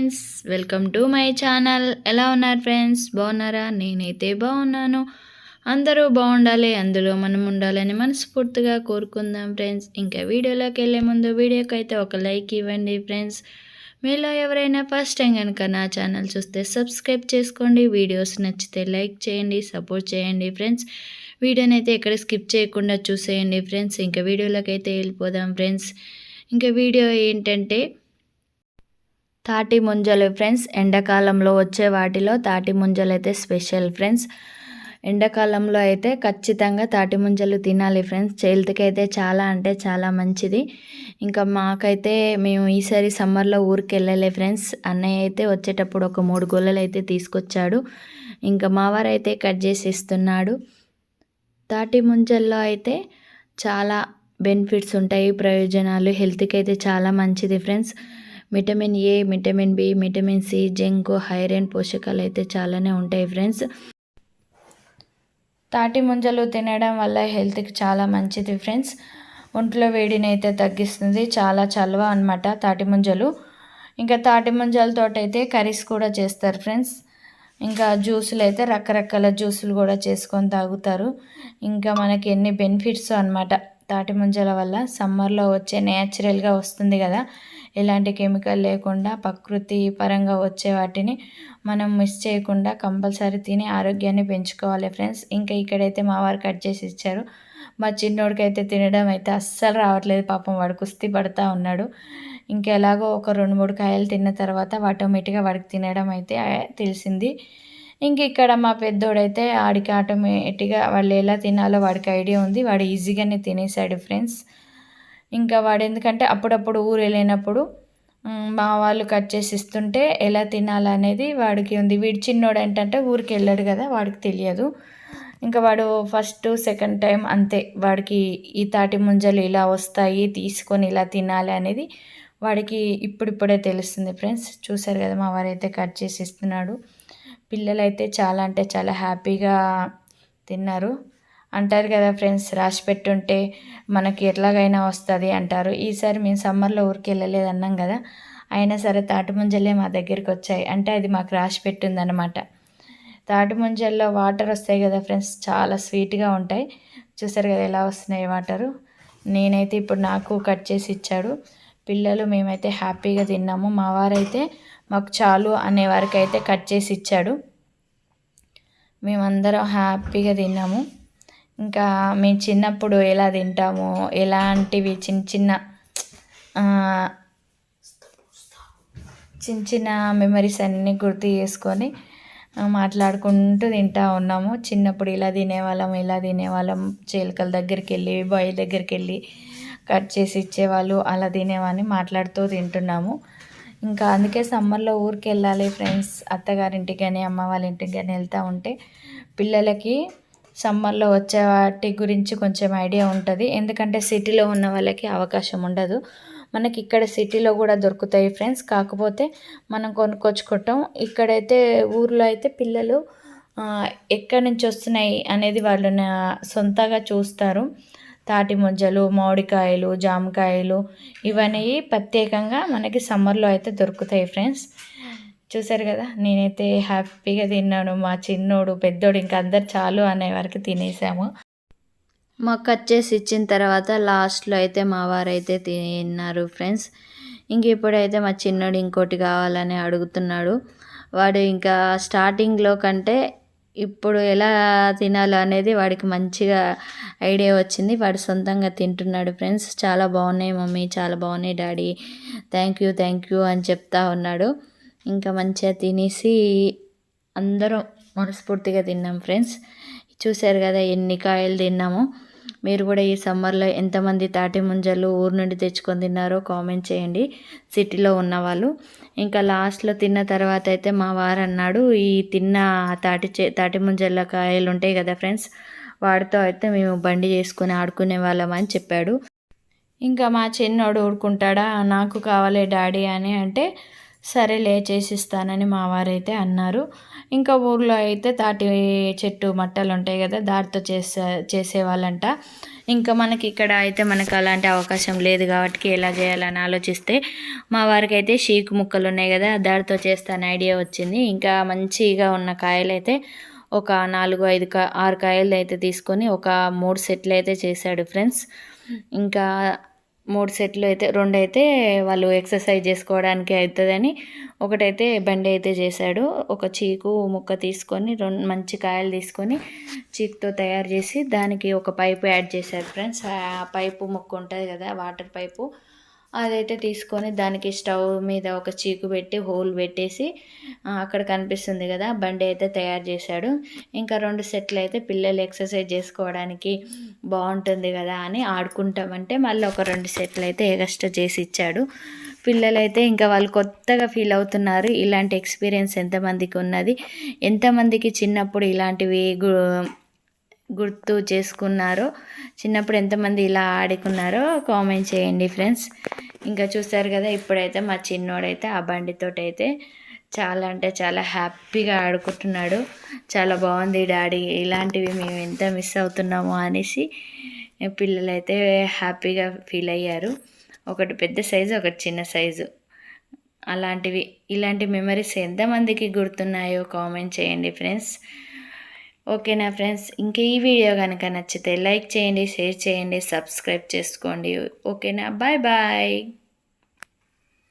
Friends welcome to my channel. ఎలా ఉన్నారు friends? బాగున్నారా? నేనైతే బాగున్నాను. అందరూ బాగుండాలి అందులో మనం ఉండాలని మనస్ఫూర్తిగా కోరుకుందాం ఫ్రెండ్స్. ఇంకా వీడియోలోకి వెళ్ళే ముందు వీడియోకి అయితే ఒక లైక్ ఇవ్వండి ఫ్రెండ్స్. మీలో ఎవరైనా ఫస్ట్ టైం కనుక నా ఛానల్ చూస్తే సబ్స్క్రైబ్ చేసుకోండి. వీడియోస్ నచ్చితే లైక్ చేయండి సపోర్ట్ చేయండి ఫ్రెండ్స్. వీడియోని అయితే ఎక్కడ స్కిప్ చేయకుండా చూసేయండి ఫ్రెండ్స్. ఇంకా వీడియోలోకి అయితే వెళ్ళిపోదాం ఫ్రెండ్స్. ఇంకా వీడియో ఏంటంటే తాటి ముంజలు ఫ్రెండ్స్ ఎండాకాలంలో వచ్చే వాటిలో తాటి ముంజలు అయితే స్పెషల్ ఫ్రెండ్స్. ఎండాకాలంలో అయితే ఖచ్చితంగా తాటి ముంజలు తినాలి ఫ్రెండ్స్. చేతికి అయితే చాలా అంటే చాలా మంచిది. ఇంకా మాకైతే మేము ఈసారి సమ్మర్లో ఊరికి వెళ్ళలే ఫ్రెండ్స్. అన్నయ్య అయితే వచ్చేటప్పుడు ఒక మూడు గొల్లలు అయితే తీసుకొచ్చాడు. ఇంకా మావారైతే కట్ చేసి ఇస్తున్నాడు. తాటి ముంజల్లో అయితే చాలా బెనిఫిట్స్ ఉంటాయి ప్రయోజనాలు హెల్త్కి అయితే చాలా మంచిది friends. Vitamin A vitamin B vitamin C zinc iron పోషకాలు అయితే చాలానే ఉంటాయి ఫ్రెండ్స్. తాటి ముంజలు తినడం వల్ల హెల్త్కి చాలా మంచిది ఫ్రెండ్స్. ఒంట్లో వేడిని అయితే తగ్గిస్తుంది. చాలా చలవ అనమాట తాటి ముంజలు. ఇంకా తాటి ముంజలతో అయితే కర్రీస్ కూడా చేస్తారు ఫ్రెండ్స్. ఇంకా జ్యూసులు అయితే రకరకాల జ్యూసులు కూడా చేసుకొని తాగుతారు. ఇంకా మనకి ఎన్ని బెనిఫిట్స్ అనమాట తాటి ముంజల వల్ల సమ్మర్లో వచ్చే న్యాచురల్గా వస్తుంది కదా. ఎలాంటి కెమికల్ లేకుండా ప్రకృతి పరంగా వచ్చే వాటిని మనం మిస్ చేయకుండా కంపల్సరీ తిని ఆరోగ్యాన్ని పెంచుకోవాలి ఫ్రెండ్స్. ఇంకా ఇక్కడైతే మా వారు కట్ చేసి ఇచ్చారు. మా చిన్నోడికైతే తినడం అయితే అస్సలు రావట్లేదు పాపం. వాడు కుస్తీ పడుతూ ఉన్నాడు. ఇంకా ఎలాగో ఒక రెండు మూడు కాయలు తిన్న తర్వాత ఆటోమేటిక్గా వాడికి తినడం అయితే తెలిసింది. ఇంక ఇక్కడ మా పెద్దోడైతే ఆడికి ఆటోమేటిక్గా వాళ్ళు ఎలా తినాలో వాడికి ఐడియా ఉంది. వాడు ఈజీగానే తినేసాడు ఫ్రెండ్స్. ఇంకా వాడు ఎందుకంటే అప్పుడప్పుడు ఊరు వెళ్ళినప్పుడు మా వాళ్ళు కట్ చేసి ఇస్తుంటే ఎలా తినాలనేది వాడికి ఉంది. వీడు చిన్నోడు ఏంటంటే ఊరికి వెళ్ళాడు కదా వాడికి తెలియదు. ఇంకా వాడు ఫస్ట్ సెకండ్ టైం అంతే. వాడికి ఈ తాటి ముంజలు ఇలా వస్తాయి తీసుకొని ఇలా తినాలి అనేది వాడికి ఇప్పుడిప్పుడే తెలుస్తుంది ఫ్రెండ్స్. చూసారు కదా మా వారైతే కట్ చేసి ఇస్తున్నాడు. పిల్లలైతే చాలా అంటే చాలా హ్యాపీగా తిన్నారు. అంటారు కదా ఫ్రెండ్స్ రాసి పెట్టుంటే మనకి ఎట్లాగైనా వస్తుంది అంటారు. ఈసారి మేము సమ్మర్లో ఊరికి వెళ్ళలేదు అన్నాం కదా అయినా సరే తాటి ముంజలే మా దగ్గరికి వచ్చాయి అంటే అది మాకు రాసి పెట్టిందనమాట తాటి ముంజల్లో వాటర్ వస్తాయి కదా ఫ్రెండ్స్ చాలా స్వీట్గా ఉంటాయి. చూసారు కదా ఎలా వస్తున్నాయి వాటరు. నేనైతే ఇప్పుడు నాకు కట్ చేసి ఇచ్చాడు. పిల్లలు మేమైతే హ్యాపీగా తిన్నాము. మా వారైతే మాకు చాలు అనే వరకు అయితే కట్ చేసి ఇచ్చాడు. మేమందరం హ్యాపీగా తిన్నాము. ఇంకా మేము చిన్నప్పుడు ఎలా తింటామో ఎలాంటివి చిన్న చిన్న చిన్న చిన్న మెమరీస్ అన్నీ గుర్తు చేసుకొని మాట్లాడుకుంటూ తింటూ ఉన్నాము. చిన్నప్పుడు ఇలా తినేవాళ్ళం ఇలా తినేవాళ్ళం. చిలుకల దగ్గరికి వెళ్ళి బాయ్ దగ్గరికి వెళ్ళి కట్ చేసి ఇచ్చేవాళ్ళు అలా తినేవాడిని మాట్లాడుతూ తింటున్నాము. ఇంకా అందుకే సమ్మర్లో ఊరికి వెళ్ళాలి ఫ్రెండ్స్. అత్తగారింటికి కానీ అమ్మ వాళ్ళ ఇంటికి కానీ వెళ్తూ ఉంటే పిల్లలకి సమ్మర్లో వచ్చే వాటి గురించి కొంచెం ఐడియా ఉంటుంది. ఎందుకంటే సిటీలో ఉన్న వాళ్ళకి అవకాశం ఉండదు. మనకి ఇక్కడ సిటీలో కూడా దొరుకుతాయి ఫ్రెండ్స్. కాకపోతే మనం కొనుక్కొచ్చుకోవటం ఇక్కడైతే ఊర్లో అయితే పిల్లలు ఎక్కడి నుంచి వస్తున్నాయి అనేది వాళ్ళు సొంతగా చూస్తారు. తాటి ముజ్జలు మామిడికాయలు జామకాయలు ఇవన్నీ ప్రత్యేకంగా మనకి సమ్మర్లో అయితే దొరుకుతాయి ఫ్రెండ్స్. చూసారు కదా నేనైతే హ్యాపీగా తిన్నాను. మా చిన్నోడు పెద్దోడు ఇంకా అందరు చాలు అనే వరకు తినేసాము. మాకు కట్ చేసి ఇచ్చిన తర్వాత లాస్ట్లో అయితే మా వారైతే తిన్నారు ఫ్రెండ్స్. ఇంక ఇప్పుడైతే మా చిన్నోడు ఇంకోటి కావాలని అడుగుతున్నాడు. వాడు ఇంకా స్టార్టింగ్లో కంటే ఇప్పుడు ఎలా తినాలో అనేది వాడికి మంచిగా ఐడియా వచ్చింది. వాడు సొంతంగా తింటున్నాడు ఫ్రెండ్స్. చాలా బాగున్నాయి మమ్మీ. చాలా బాగున్నాయి daddy. Thank you thank you అని చెప్తా ఉన్నాడు. ఇంకా మంచిగా తినేసి అందరం మనస్ఫూర్తిగా తిన్నాం ఫ్రెండ్స్. చూశారు కదా ఎన్ని కాయలు తిన్నామో. మీరు కూడా ఈ సమ్మర్లో ఎంతమంది తాటి ముంజలు ఊరు నుండి తెచ్చుకొని తిన్నారో కామెంట్ చేయండి. సిటీలో ఉన్న వాళ్ళు ఇంకా లాస్ట్లో తిన్న తర్వాత అయితే మా వారు అన్నాడు ఈ తిన్న తాటి చే తాటి ముంజల కాయలు ఉంటాయి కదా ఫ్రెండ్స్ వాడితో అయితే మేము బండి చేసుకుని ఆడుకునే వాళ్ళం అని చెప్పాడు. ఇంకా మా చిన్నోడు ఊరుకుంటాడా? నాకు కావాలి డాడీ అని అంటే సరేలే చేసిస్తానని మా వారైతే అన్నారు. ఇంకా ఊర్లో అయితే తాటి చెట్టు మట్టలు ఉంటాయి కదా దాటితో చేసే చేసేవాళ్ళంట. ఇంకా మనకి ఇక్కడ అయితే మనకు అలాంటి అవకాశం లేదు కాబట్టి ఎలా చేయాలని ఆలోచిస్తే మా వారికి అయితే షీకు ముక్కలు ఉన్నాయి కదా దాడితో చేస్తాను ఐడియా వచ్చింది. ఇంకా మంచిగా ఉన్న కాయలు అయితే ఒక నాలుగు ఐదు కా ఆరు కాయలు అయితే తీసుకొని ఒక మూడు సెట్లు అయితే చేశాడు ఫ్రెండ్స్. ఇంకా మూడు సెట్లు అయితే రెండు అయితే వాళ్ళు ఎక్సర్సైజ్ చేసుకోవడానికి అవుతుందని ఒకటైతే బండి అయితే చేశాడు. ఒక చీకు ముక్క తీసుకొని రెండు మంచి కాయలు తీసుకొని చీకుతో తయారు చేసి దానికి ఒక పైపు యాడ్ చేశారు ఫ్రెండ్స్. ఆ పైపు ముక్క ఉంటుంది కదా వాటర్ పైపు. అదైతే తీసుకొని దానికి స్టవ్ మీద ఒక చీకు పెట్టి హోల్ పెట్టేసి అక్కడ కనిపిస్తుంది కదా బండి అయితే తయారు చేశాడు. ఇంకా రెండు సెట్లు అయితే పిల్లలు ఎక్సర్సైజ్ చేసుకోవడానికి బాగుంటుంది కదా అని ఆడుకుంటామంటే మళ్ళీ ఒక రెండు సెట్లు అయితే ఎగస్ట్రా చేసి ఇచ్చాడు. పిల్లలైతే ఇంకా వాళ్ళు కొత్తగా ఫీల్ అవుతున్నారు ఇలాంటి ఎక్స్పీరియన్స్ ఎంతమందికి ఉన్నది? ఎంతమందికి చిన్నప్పుడు ఇలాంటివి గుర్తు చేసుకున్నారో చిన్నప్పుడు ఎంతమంది ఇలా ఆడుకున్నారో కామెంట్ చేయండి ఫ్రెండ్స్. ఇంకా చూస్తారు కదా ఇప్పుడైతే మా చిన్నోడైతే ఆ బండితోటి అయితే చాలా అంటే చాలా హ్యాపీగా ఆడుకుంటున్నాడు. చాలా బాగుంది డాడీ ఇలాంటివి మేము ఎంత మిస్ అవుతున్నామో అనేసి పిల్లలైతే హ్యాపీగా ఫీల్ అయ్యారు. ఒకటి పెద్ద సైజు ఒకటి చిన్న సైజు. అలాంటివి ఇలాంటి మెమరీస్ ఎంతమందికి గుర్తున్నాయో కామెంట్ చేయండి ఫ్రెండ్స్. ఓకేనా ఫ్రెండ్స్ ఇంకా ఈ వీడియో కనుక నచ్చితే లైక్ చేయండి షేర్ చేయండి సబ్స్క్రైబ్ చేసుకోండి. ఓకేనా బాయ్ బాయ్